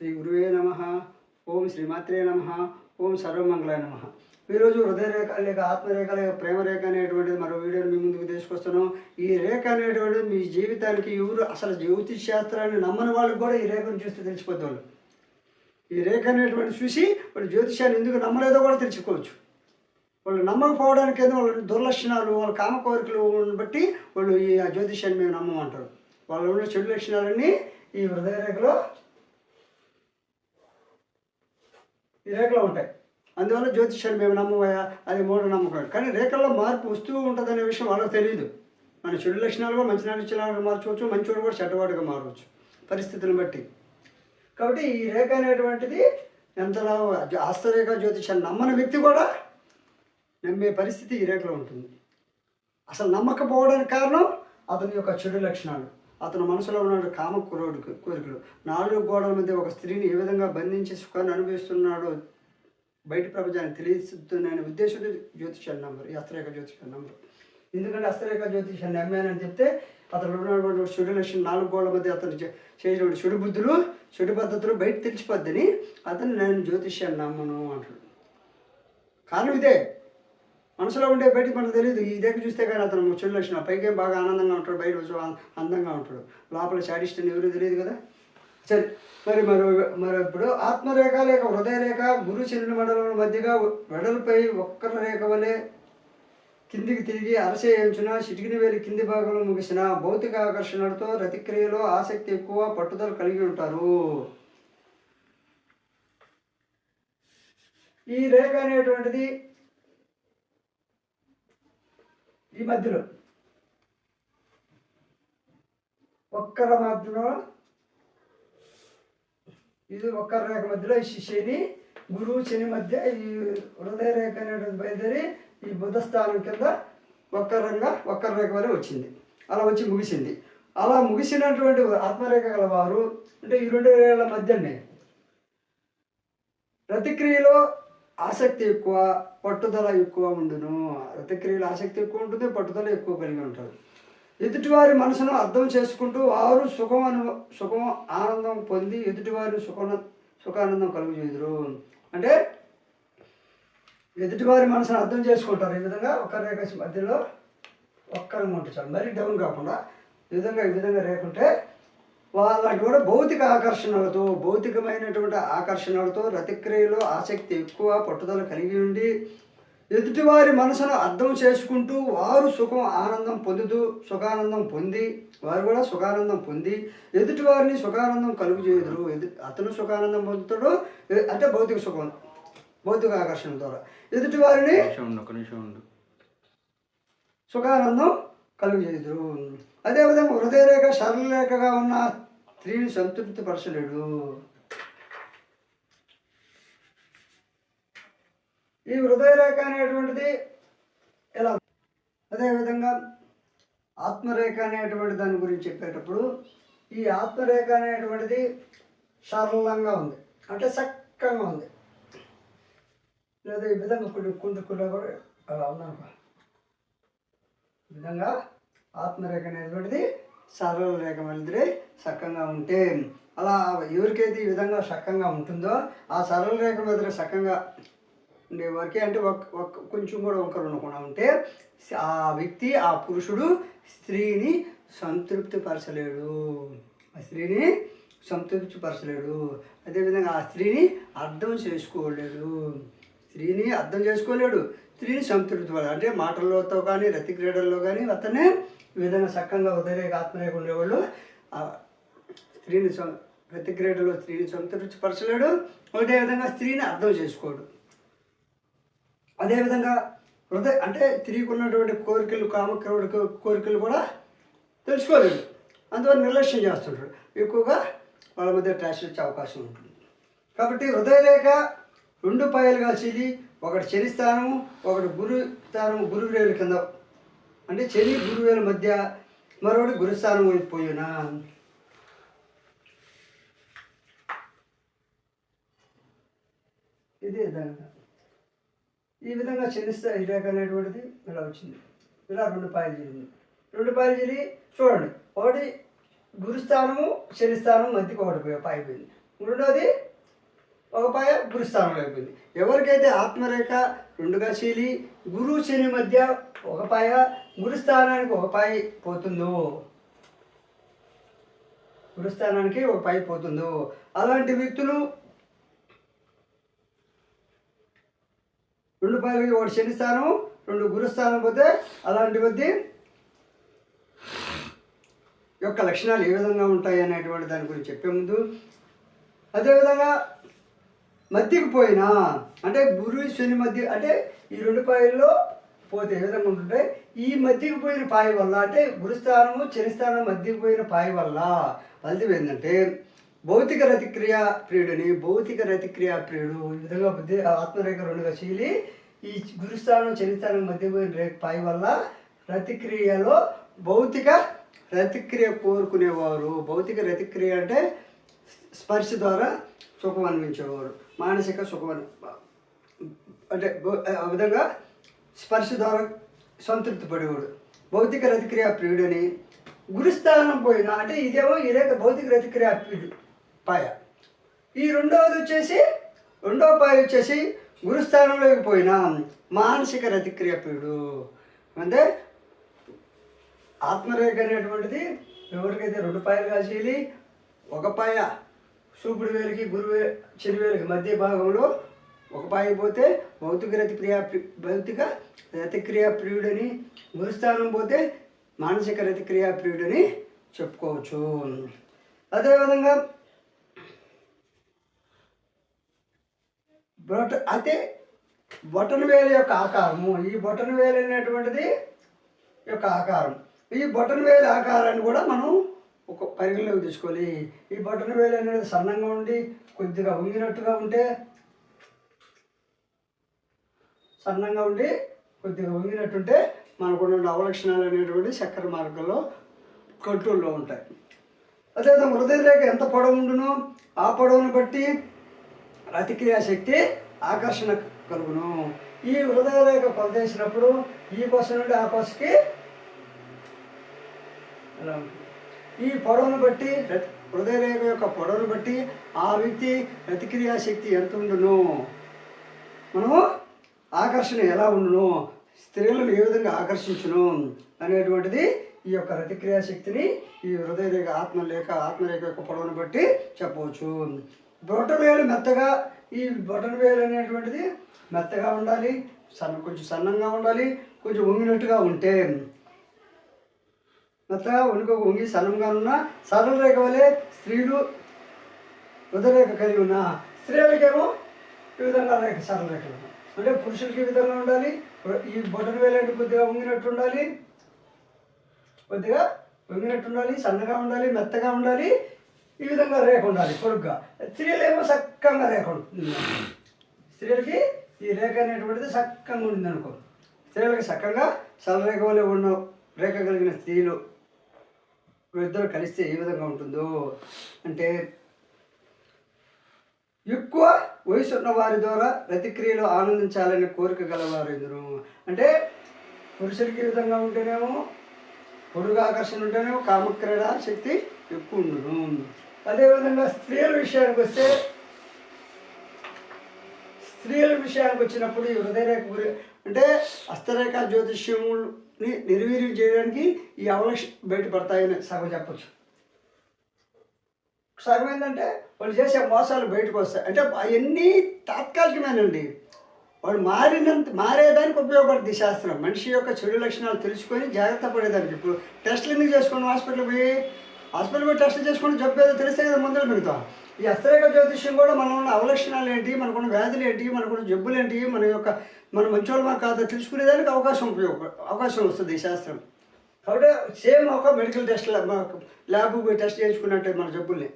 శ్రీ గురువే నమ. ఓం శ్రీమాత్రే నమ. ఓం సర్వమంగళ నమ. ఈరోజు హృదయరేఖ లేక ఆత్మరేఖ లేక ప్రేమరేఖ అనేటువంటిది మరో వీడియోని మీ ముందుకు తీసుకొస్తున్నాం. ఈ రేఖ అనేటువంటిది మీ జీవితానికి ఎవరు అసలు జ్యోతిష్ శాస్త్రాన్ని నమ్మని వాళ్ళకి కూడా ఈ రేఖను చూస్తే తెలిసిపోద్ది వాళ్ళు ఈ రేఖ అనేటువంటి చూసి వాళ్ళు జ్యోతిష్యాన్ని ఎందుకు నమ్మలేదో కూడా తెలుసుకోవచ్చు. వాళ్ళు నమ్మకపోవడానికి ఏదో వాళ్ళ దుర్లక్షణాలు వాళ్ళ కామ కోరికలు బట్టి వాళ్ళు ఈ జ్యోతిష్యాన్ని మేము నమ్మమంటారు. వాళ్ళు ఉన్న చెడు లక్షణాలన్నీ ఈ హృదయ రేఖలో ఈ రేఖలో ఉంటాయి. అందువల్ల జ్యోతిష్యాన్ని మేము నమ్మవయా అది మూఢ నమ్మకం కానీ రేఖల్లో మార్పు వస్తూ ఉంటుందనే విషయం వాళ్ళకి తెలియదు మన చెడు లక్షణాలు కూడా మంచి లక్షణాలుగా మార్చవచ్చు మంచివాడు కూడా చెడ్డవాడుగా మారవచ్చు పరిస్థితులను బట్టి. కాబట్టి ఈ రేఖ అనేటువంటిది ఎంతలా హస్తరేఖ జ్యోతిషాన్ని నమ్మని వ్యక్తి కూడా నమ్మే పరిస్థితి ఈ రేఖలో ఉంటుంది. అసలు నమ్మకపోవడానికి కారణం అతని యొక్క చెడు లక్షణాలు. అతను మనసులో ఉన్న కామ కురోడు కోరికలు. నాలుగు గోడల మధ్య ఒక స్త్రీని ఏ విధంగా బంధించి సుఖాన్ని అనుభవిస్తున్నాడో బయట ప్రపంచానికి తెలియస్తున్న ఉద్దేశంతో జ్యోతిషాన్ని నంబరు ఈ హస్తరేఖ జ్యోతిషాన్ని నంబరు. ఎందుకంటే అస్త్రేఖ జ్యోతిషాన్ని నమ్మానని చెప్తే అతను ఉన్నటువంటి చెడు లక్షణం నాలుగు గోడల మధ్య అతను చేసినటువంటి చెడు బుద్ధులు చెడు పద్ధతులు బయట తెలిసిపోద్దని అతను నేను జ్యోతిష్యాన్ని నమ్మను అంటాడు కారణం ఇదే. మనసులో ఉండే బయటికి మనకు తెలియదు. ఈ దగ్గర చూస్తే కానీ అతను చెడు లక్షణం. పైకేం బాగా ఆనందంగా ఉంటాడు? బయట అందంగా ఉంటాడు. లోపల శాడిస్ట్ ఎవరు తెలియదు కదా? సరే మరి మరో మరి ఇప్పుడు ఆత్మరేఖ లేక హృదయ రేఖ గురు చంద్రుని మండలం మధ్యగా వెడలపై ఒక్కర రేఖ వలె కిందికి తిరిగి అరసేయించిన చిటికిన వేలు కింది భాగంలో ముగిసిన భౌతిక ఆకర్షణలతో రతిక్రియలో ఆసక్తి ఎక్కువ పట్టుదల కలిగి ఉంటారు. ఈ రేఖ అనేటువంటిది ఈ మధ్యలో. ఒక్కర మధ్యలో ఇది ఒక్కర రేఖ మధ్యలో ఈ శని గురువు శని మధ్య ఈ హృదయ రేఖ అనేటువంటి బయలుదేరి ఈ బుధ స్థానం కింద ఒక్కరంగా ఒక్కర రేఖ వరకు వచ్చింది. అలా వచ్చి ముగిసింది. అలా ముగిసినటువంటి ఆత్మరేఖ గల వారు అంటే ఈ రెండు రేఖల మధ్యనే ప్రతిక్రియలో ఆసక్తి ఎక్కువ పట్టుదల ఎక్కువ ఉండును. రతక్రియలు ఆసక్తి ఎక్కువ ఉంటుంది పట్టుదల ఎక్కువ కలిగి ఉంటారు. ఎదుటివారి మనసును అర్థం చేసుకుంటూ వారు సుఖం అను సుఖం ఆనందం పొంది ఎదుటివారి సుఖ సుఖానందం కలుగుచేదురు అంటే ఎదుటివారి మనసును అర్థం చేసుకుంటారు. ఈ విధంగా ఒక రేఖ మధ్యలో ఒక్కరంగా ఉంటుంది చాలు మరీ డౌన్ కాకుండా ఈ విధంగా ఈ విధంగా రేకుంటే వాళ్ళకి కూడా భౌతిక ఆకర్షణలతో భౌతికమైనటువంటి ఆకర్షణలతో రతిక్రియలో ఆసక్తి ఎక్కువ పట్టుదల కలిగి ఉండి ఎదుటివారి మనసును అర్థం చేసుకుంటూ వారు సుఖం ఆనందం పొందుతూ సుఖానందం పొంది వారు కూడా సుఖానందం పొంది ఎదుటివారిని సుఖానందం కలుగు చేయదురు. ఎదు అతను సుఖానందం పొందుతాడు అంటే భౌతిక సుఖం భౌతిక ఆకర్షణ ద్వారా. ఎదుటివారిని సుఖానందం కలుగజేదురు అదేవిధంగా హృదయరేఖ సరళరేఖగా ఉన్న స్త్రీని సంతృప్తి పరచలేడు. ఈ హృదయరేఖ అనేటువంటిది ఎలా? అదేవిధంగా ఆత్మరేఖ అనేటువంటి దాని గురించి చెప్పేటప్పుడు ఈ ఆత్మరేఖ అనేటువంటిది సరళంగా ఉంది. అంటే చక్కగా ఉంది. లేదా ఈ విధంగా కొన్ని కుందుకుల్లో కూడా అలా ఉందనుకో విధంగా ఆత్మరేఖ అనేటువంటిది సరళ రేఖ మళ్ళీ సక్కంగా ఉంటే అలా ఎవరికైతే ఈ విధంగా సక్కంగా ఉంటుందో ఆ సరళ రేఖ మీద సక్కంగా ఉండే వరకే అంటే ఒక ఒక కొంచెం కూడా ఒకరు ఉండకుండా ఉంటే ఆ వ్యక్తి ఆ పురుషుడు స్త్రీని సంతృప్తిపరచలేడు. ఆ స్త్రీని సంతృప్తిపరచలేడు. అదేవిధంగా ఆ స్త్రీని అర్థం చేసుకోలేడు. స్త్రీని అర్థం చేసుకోలేడు. స్త్రీని సంతృప్తి అంటే మాటలతో కానీ రతి క్రీడల్లో కానీ అతనే ఈ విధంగా చక్కగా ఉదయరేఖ ఆత్మరేఖ ఉండేవాళ్ళు. స్త్రీని సం రతి క్రీడలో స్త్రీని సంతృప్తి పరచలేడు స్త్రీని అర్థం చేసుకోడు. అదేవిధంగా హృదయ అంటే స్త్రీకి ఉన్నటువంటి కోరికలు కామక్రౌడ కోరికలు కూడా తెలుసుకోలేడు. అందువల్ల నిర్లక్ష్యం చేస్తుంటాడు. ఎక్కువగా వాళ్ళ మధ్య ట్రాష్ వచ్చే అవకాశం ఉంటుంది. కాబట్టి హృదయరేఖ రెండు పాయలుగా చీలి ఒకటి చరిస్థానము ఒకటి గురు స్థానము గురువేలు కింద. అంటే శని గురువేల మధ్య మరొకటి గురుస్థానం పోయినా. ఇదే విధంగా. ఈ విధంగా చెల్లిస్తే ఈ రేఖ అనేటువంటిది ఇలా వచ్చింది. ఇలా రెండు పాయలు జరిగింది రెండు పాయలు జరిగి చూడండి ఒకటి గురుస్థానము శనిస్థానం మధ్యకి ఒకటి పోయి- పాయిపోయింది రెండోది ఒక పాయ గురుస్థానంలో అయిపోయింది. ఎవరికైతే ఆత్మరేఖ రెండుగా చీలి గురు శని మధ్య ఒక పాయ గురుస్థానానికి ఒక పాయ పోతుందో? గురుస్థానానికి ఒక పాయి పోతుందో? అలాంటి వ్యక్తులు రెండు పాయలకి ఒకటి శని స్థానం రెండు గురుస్థానం పోతే అలాంటి వద్ద యొక్క లక్షణాలు ఏ విధంగా ఉంటాయి అనేటువంటి దాని గురించి చెప్పే ముందు. అదేవిధంగా మధ్యకి పోయినా అంటే గురు శని మధ్య అంటే ఈ రెండు పాయల్లో పోతే ఏ విధంగా ఉంటుంటే ఈ మధ్యకి పోయిన పాయ వల్ల అంటే గురుస్థానము చనిస్థానం మధ్యకి పోయిన పాయ వల్ల ఫలితం ఏంటంటే భౌతిక రతిక్రియ ప్రియుడిని భౌతిక రతిక్రియ ప్రియుడు ఈ విధంగా బుద్ధి ఆత్మరేఖ రెండుగా చీలి ఈ గురుస్థానం చనిస్థానం మధ్య పోయిన పాయ వల్ల రతిక్రియలో భౌతిక రతిక్రియ కోరుకునేవారు. భౌతిక రతిక్రియ అంటే స్పర్శ ద్వారా సుఖం అనిపించేవారు. మానసిక సుఖం అని అంటే ఆ విధంగా స్పర్శ ద్వారా సంతృప్తి పడేవాడు. భౌతిక రతిక్రియ ప్రియుడని గురుస్థానం పోయిన అంటే ఇదేమో ఇదే భౌతిక రతిక్రియ ప్రియుడు పాయ. ఈ రెండవది వచ్చేసి రెండో పాయ వచ్చేసి గురుస్థానంలోకి పోయిన మానసిక రతిక్రియ ప్రియుడు అంటే ఆత్మరేఖ అనేటువంటిది ఎవరికైతే రెండు పాయలు కాసేయాలి ఒక పాయ సూపుడు వేలికి గురువే చెరువేలికి మధ్య భాగంలో ఒక పాయి పోతే భౌతిక రతిక్రియా భౌతిక రతిక్రియా ప్రియుడని గురుస్థానం పోతే మానసిక రతిక్రియా ప్రియుడని చెప్పుకోవచ్చు. అదేవిధంగా బొట అయితే బొటన వేల యొక్క ఆకారము. ఈ బొటన వేలు అనేటువంటిది యొక్క ఆకారం. ఈ బొటన వేలు ఆకారాన్ని కూడా మనం ఒక పరిగణలోకి తీసుకోవాలి. ఈ బటన్ వేలు అనేది సన్నంగా ఉండి కొద్దిగా వంగినట్టుగా ఉంటే సన్నంగా ఉండి కొద్దిగా వంగినట్టుంటే మనకున్న అవలక్షణాలు అనేటువంటి చక్కెర మార్గంలో కంట్రోల్లో ఉంటాయి. అదేవిధంగా హృదయ రేఖ ఎంత పొడవు ఉండును? ఆ పొడవును బట్టి ప్రతిక్రియ శక్తి ఆకర్షణ కలుగును. ఈ హృదయ రేఖ కొలతేసినప్పుడు ఈ కొస నుండి ఆ కొసకి అలా ఉంటుంది. ఈ పొడవును బట్టి రతి- యొక్క పొడవును బట్టి ఆ వ్యక్తి ప్రతిక్రియా శక్తి ఎంత ఉండును? మనము ఆకర్షణ ఎలా ఉండును? స్త్రీలను ఏ విధంగా ఆకర్షించును? అనేటువంటిది ఈ యొక్క రతిక్రియా శక్తిని ఈ హృదయరేఖ ఆత్మలేఖ ఆత్మరేఖ యొక్క పొడవును బట్టి చెప్పవచ్చు. బొటన్వేలు మెత్తగా ఈ బొటన వేలు అనేటువంటిది మెత్తగా ఉండాలి సన్న కొంచెం సన్నంగా ఉండాలి కొంచెం వంగినట్టుగా ఉంటే నత్తగా వణుక వంగి సరళంగా ఉన్న సరళ రేఖ వలె స్త్రీలు హృదయరేఖ కలిగి ఉన్న. స్త్రీలకేమో ఈ విధంగా రేఖ సరళ రేఖలు అంటే పురుషులకి ఈ విధంగా ఉండాలి ఈ బొటన వేలంటే కొద్దిగా వంగినట్టు ఉండాలి కొద్దిగా వంగినట్టు ఉండాలి సన్నగా ఉండాలి మెత్తగా ఉండాలి ఈ విధంగా రేఖ ఉండాలి పొడుగ్గా. స్త్రీలేమో చక్కగా రేఖ ఉంటుంది స్త్రీలకి ఈ రేఖ అనేటువంటిది చక్కగా ఉండింది అనుకో స్త్రీలకి చక్కగా సరళరేఖ వలె ఉన్న రేఖ కలిగిన స్త్రీలు ఇద్దరు కలిస్తే ఏ విధంగా ఉంటుందో? అంటే ఎక్కువ వయసు ఉన్న వారి ద్వారా ప్రతిక్రియలు ఆనందించాలనే కోరిక గలవారు ఇందును అంటే పురుషులకి విధంగా ఉంటేనేమో పొరుగు ఆకర్షణ ఉంటేనేమో కామక్రీడ శక్తి ఎక్కువ ఉండును అదేవిధంగా స్త్రీల విషయానికి వస్తే స్త్రీల విషయానికి వచ్చినప్పుడు ఈ హృదయరేఖ గురి అంటే హస్తరేఖ జ్యోతిష్యము జ్యోతిష్యముని నిర్వీర్యం చేయడానికి ఈ అవలక్ష బయటపడతాయని సగం చెప్పచ్చు. సగం ఏంటంటే వాళ్ళు చేసే మోసాలు బయటకు వస్తాయి. అంటే అవన్నీ తాత్కాలికమేనండి. వాడు మారినంత మారేదానికి ఉపయోగపడుతుంది శాస్త్రం. మనిషి యొక్క చెడు లక్షణాలు తెలుసుకొని జాగ్రత్త పడేదానికి. ఇప్పుడు టెస్ట్లు ఎందుకు చేసుకోండి హాస్పిటల్ పోయి? హాస్పిటల్ పోయి టెస్ట్లు చేసుకొని జబ్బు ఏదో తెలిస్తే కదా మందులు మిగతాం ఈ అస్త్రేక జ్యోతిష్యం కూడా మనం ఉన్న అవలక్షణాలు ఏంటి? మనకున్న వ్యాధులు ఏంటి? మనకున్న జబ్బులు ఏంటి? మన యొక్క మనం మంచోళ్ళమా కాదో తెలుసుకునేదానికి అవకాశం ఉపయోగ అవకాశం వస్తుంది ఈ శాస్త్రం. కాబట్టి సేమ్ ఒక మెడికల్ టెస్ట్ ల్యాబ్ పోయి టెస్ట్ చేయించుకున్నట్టే మన జబ్బుల్ని.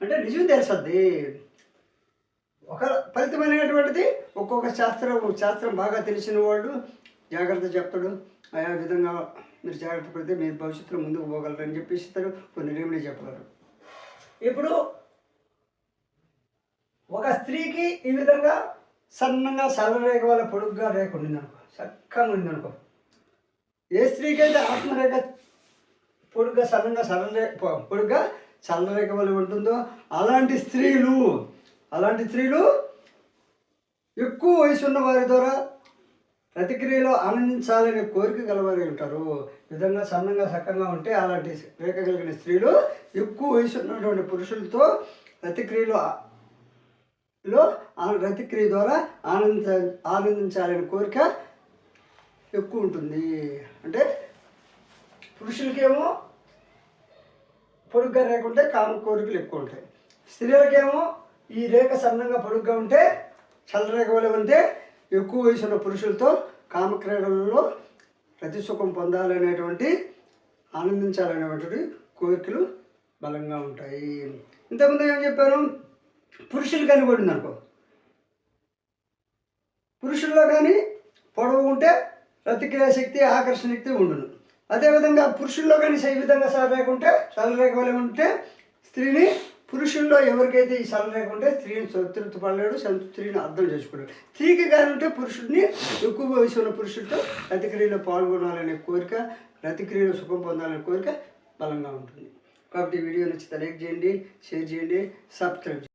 అంటే నిజం తెలుస్తుంది ఒక ఫలితమైనటువంటిది ఒక్కొక్క శాస్త్రం శాస్త్రం బాగా తెలిసిన వాళ్ళు జాగ్రత్త చెప్తాడు. ఆయా విధంగా మీరు జాగ్రత్త పడితే మీరు భవిష్యత్తులో ముందుకు పోగలరు అని చెప్పేసి ఇస్తారు. కొన్ని రెమెడీ చెప్పగలరు. ఇప్పుడు ఒక స్త్రీకి ఈ విధంగా సన్నంగా సరళరేఖ వల్ల పొడుగ్గా రేఖ ఉండిందనుకో చక్కగా ఉండిందనుకో ఏ స్త్రీకి అయితే ఆత్మరేఖ పొడుగ్గా సన్నంగా సరళరేఖ పొడుగ్గా చల్లరేఖ వల్ల ఉంటుందో అలాంటి స్త్రీలు అలాంటి స్త్రీలు ఎక్కువ వయసు ఉన్న వారి ద్వారా ప్రతిక్రియలో ఆనందించాలనే కోరిక గలవారి ఉంటారు. విధంగా సన్నంగా సక్కంగా ఉంటే అలాంటి రేఖ కలిగిన స్త్రీలు ఎక్కువ వయసు ఉన్నటువంటి పురుషులతో ప్రతిక్రియలో లో రతిక్రియ ద్వారా ఆనంద ఆనందించాలనే కోరిక ఎక్కువ ఉంటుంది. అంటే పురుషులకేమో పొడుగ్గా రేఖ ఉంటే కామ కోరికలు ఎక్కువ ఉంటాయి. స్త్రీలకేమో ఈ రేఖ సన్నంగా పొడుగ్గా ఉంటే చల్లరేఖ వలె ఉంటే ఎక్కువ వయసు ఉన్న పురుషులతో కామక్రీడలలో ప్రతి సుఖం పొందాలనేటువంటి ఆనందించాలనేటువంటి కోరికలు బలంగా ఉంటాయి. ఇంతకుముందు ఏం చెప్పాను పురుషులు కనబడింది అనుకో పురుషుల్లో కానీ పొడవు ఉంటే ప్రతిక్రియ శక్తి ఆకర్షణ శక్తి ఉండును. అదేవిధంగా పురుషుల్లో కానీ ఈ విధంగా సలరేఖ ఉంటే సలరేఖ వలె ఉంటే స్త్రీని పురుషుల్లో ఎవరికైతే ఈ సలరేఖ ఉంటే స్త్రీని తృప్తిపడలేడు స్త్రీని అర్థం చేసుకున్నాడు స్త్రీకి కానీ ఉంటే పురుషుడిని ఎక్కువ వయసు ఉన్న పురుషుడితో ప్రతిక్రియలో పాల్గొనాలనే కోరిక ప్రతిక్రియలో సుఖం పొందాలనే కోరిక బలంగా ఉంటుంది. కాబట్టి ఈ వీడియో నచ్చితే లైక్ చేయండి షేర్ చేయండి సబ్స్క్రైబ్ చేయండి.